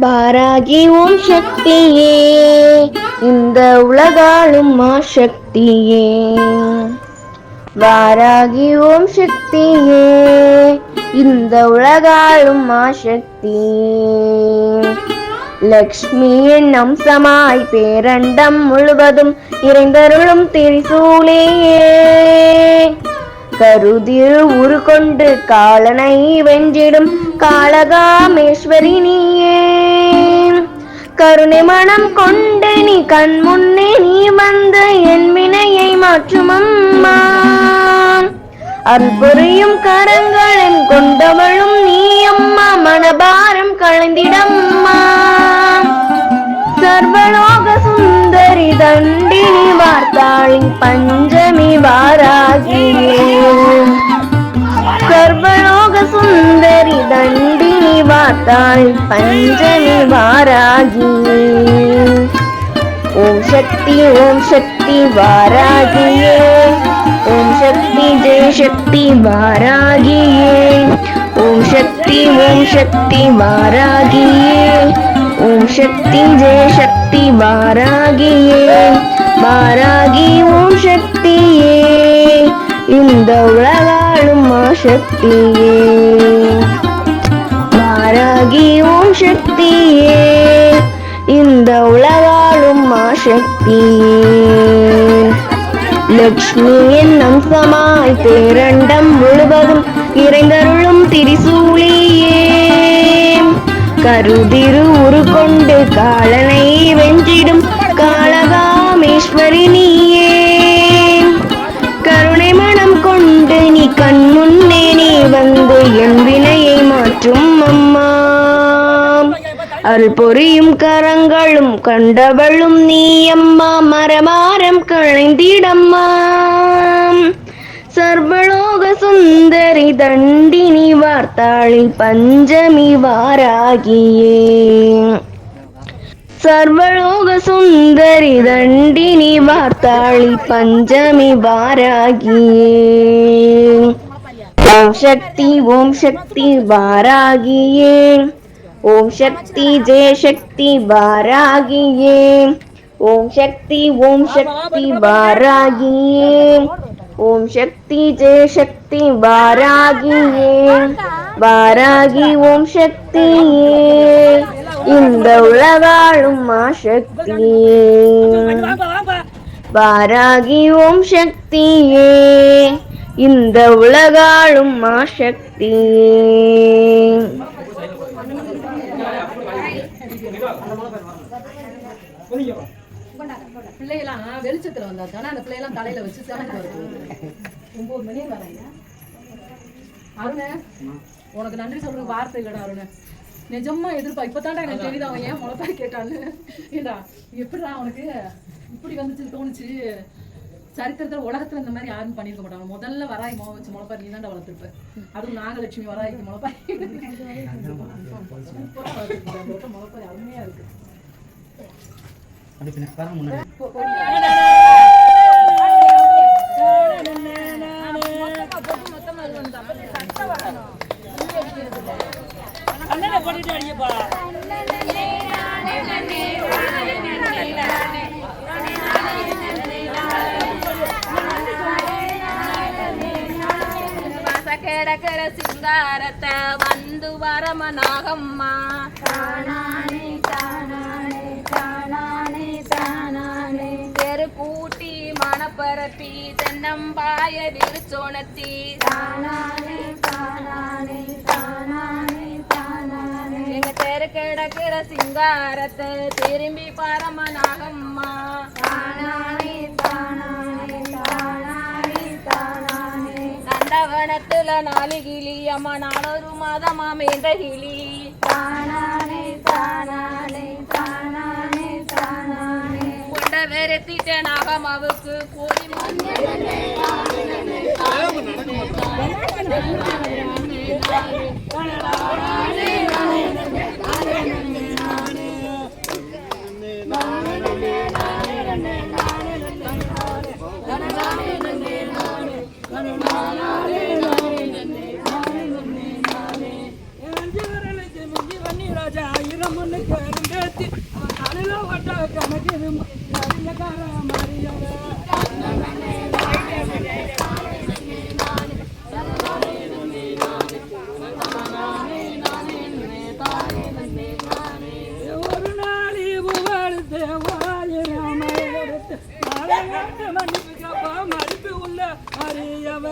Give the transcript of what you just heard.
பாராகி ஓம் சக்தியே. இந்த உலகாலும் மா சக்தியே. வாராகி ஓம் சக்தியே. இந்த உலகாலும் மா சக்தியே. லக்ஷ்மி எண்ணம் பேரண்டம் முழுவதும் இறைந்தருளும் திரிசூலேயே. கருதிரு உருகொண்டு காலனை வென்றிடும் காளகாமேஸ்வரி நீயே. கருணை மனம் கொண்டு நீ கண் முன்னே நீ வந்து என் வினையை மாற்றும் அம்மா அருள் கரங்களும் கொண்டவளும் நீ அம்மா மனபாரம் களைந்திடம்மா சர்வலோக சுந்தரி தண்டினி வார்த்தாளின் பஞ்சமி வாராகியே சுந்தரி தண்டினி வாத்தாள் பஞ்சமி வாராகி. ஓம் சக்தி ஓம் சக்தி வாராகியே. ஓம் சக்தி ஜெய சக்தி வாராகியே. ஓம் சக்தி ஓம் சக்தி வாராகியே. ஓம் சக்தி ஜெய சக்தி வாராகியே. வாராகி ஓம் சக்தியே. இந்த உலக சக்தியே வாராகி ஓம் சக்தியே. இந்த உலகாலும் மா லக்ஷ்மி என்னும் சமாய் பேரண்டம் முழுவதும் இறைந்தருளும் திரிசூலியே. கருதிரு உரு கொண்டு காலனை வென்றிடும் காலகாமேஸ்வரி நீயே. அருள் பொரியும் கரங்களும் கண்டவளும் நீயம்மா மரமாரம் களைந்திடம்மா. சர்வலோக சுந்தரி தண்டினி வார்த்தாளி பஞ்சமி வாராகியே. சர்வலோக சுந்தரி தண்டினி வார்த்தாளி பஞ்சமி வாராகியே. ஓம் சக்தி ஓம் சக்தி வாராகியே. ஓம் சக்தி ஜெய சக்தி வாராகியே. ஓம் சக்தி ஓம் சக்தி வாராகியே. ஓம் சக்தி ஜெய சக்தி வாராகியே. வாராகி ஓம் சக்தியே. இந்த உலகாளும் மா சக்தியே. வாராகி ஓம் சக்தியே. இந்த உலகாளும் மா பிள்ளையெல்லாம் வெளிச்சத்துல வந்தா தானே அந்த பிள்ளைகளாம் தலையில வச்சு சேவன் வருது ஒன்பது மணி வரையா அருண உனக்கு நன்றி சொல்ற வார்த்தை இல்லடா அருண. நிஜமா எதிர்ப்பா? இப்பதான்டா எனக்கு தெரியுது அவன் ஏன் முளைப்பாரி கேட்டான்னு. ஏண்டா எப்படிடா அவனுக்கு இப்படி வந்துச்சு தோணுச்சு? சரித்திரத்துல உலகத்துல இந்த மாதிரி யாரும் பண்ணிருக்க மாட்டாங்க. முதல்ல வராய் மோ வச்சு முளைப்பாரி நீ தான்டா வளர்த்துருப்ப. அதுவும் நாகலட்சுமி வராய்க்கு முளைப்பாரி. அருமையா இருக்கு பாருங்க முன்னாடி கிடக்கிற சிங்காரத்தை வந்து வரம நாகம்மா தெரு கூட்டி மணப்பரப்பி தென்னம்பாய விரிச்சோணத்தி. எங்க தெரு கிடக்கிற சிங்காரத்தை திரும்பி பரம நாகம்மா நந்தவனத்துல நாலு கிளி அம்மா நானொரு மாதமா மேந்த கிளி. கொண்ட வெறுத்திட்ட நாகமாவுக்கு கோடி ராஜா மன்னிப்பு கேப்பா மடிப்பு உள்ள அறியவ